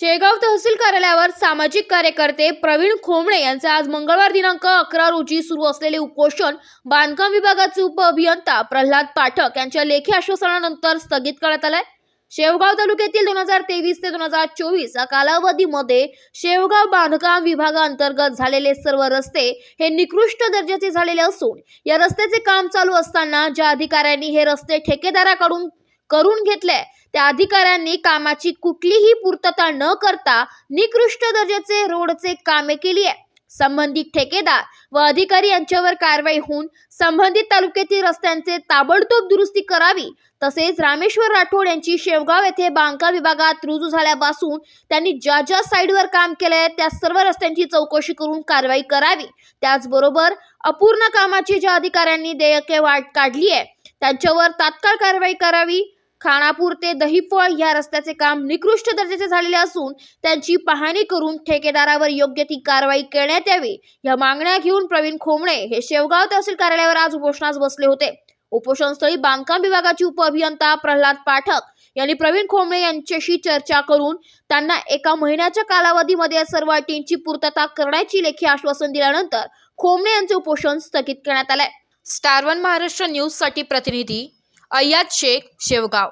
शेगाव तहसील कार्यालयावर सामाजिक कार्यकर्ते प्रवीण खोमणे यांचे आज मंगळवार दिनांक अकरा रोजी सुरू असलेले उपोषण बांधकाम विभागाचे उपअभियंता प्रल्हाद पाठक यांच्या लेखी आश्वासनानंतर स्थगित करण्यात आलंय. शेवगाव तालुक्यातील दोन हजार तेवीस ते दोन हजार चोवीस या कालावधीमध्ये शेवगाव बांधकाम विभागाअंतर्गत झालेले सर्व रस्ते हे निकृष्ट दर्जाचे झालेले असून या रस्त्याचे काम चालू असताना ज्या अधिकाऱ्यांनी हे रस्ते ठेकेदाराकडून करून घेतलंय. त्या अधिकाऱ्यांनी कामाची कुठलीही पूर्तता न करता निकृष्ट दर्जाचे रोडचे कामे केली आहे. संबंधित ठेकेदार व अधिकारी यांच्यावर कारवाई होऊन संबंधित तालुक्यातील रस्त्यांचे ताबडतोब दुरुस्ती करावी तसेच रामेश्वर राठोड यांची शेवगाव येथे बांधकाम विभागात रुजू झाल्यापासून त्यांनी ज्या ज्या साईडवर काम केलंय त्या सर्व रस्त्यांची चौकशी करून कारवाई करावी. त्याचबरोबर अपूर्ण कामाची ज्या अधिकाऱ्यांनी देयके वाट काढली आहे त्यांच्यावर तात्काळ कारवाई करावी खानापूर ते दहीफळ या रस्त्याचे काम निकृष्ट दर्जाचे झालेले असून त्यांची पाहणी करून ठेकेदारावर योग्य ती कारवाई करण्यात यावी या मागण्या घेऊन प्रवीण खोमणे हे शेवगाव तहसील कार्यालयावर आज उपोषणास बसले होते. उपोषणस्थळी बांधकाम विभागाचे उपअभियंता प्रल्हाद पाठक यांनी प्रवीण खोमणे यांच्याशी चर्चा करून त्यांना एका महिन्याच्या कालावधीमध्ये सर्व अटींची पूर्तता करण्याची लेखी आश्वासन दिल्यानंतर खोमणे यांचे उपोषण स्थगित करण्यात आले स्टार वन महाराष्ट्र न्यूजसाठी प्रतिनिधी अय्याद शेख शेवगाव.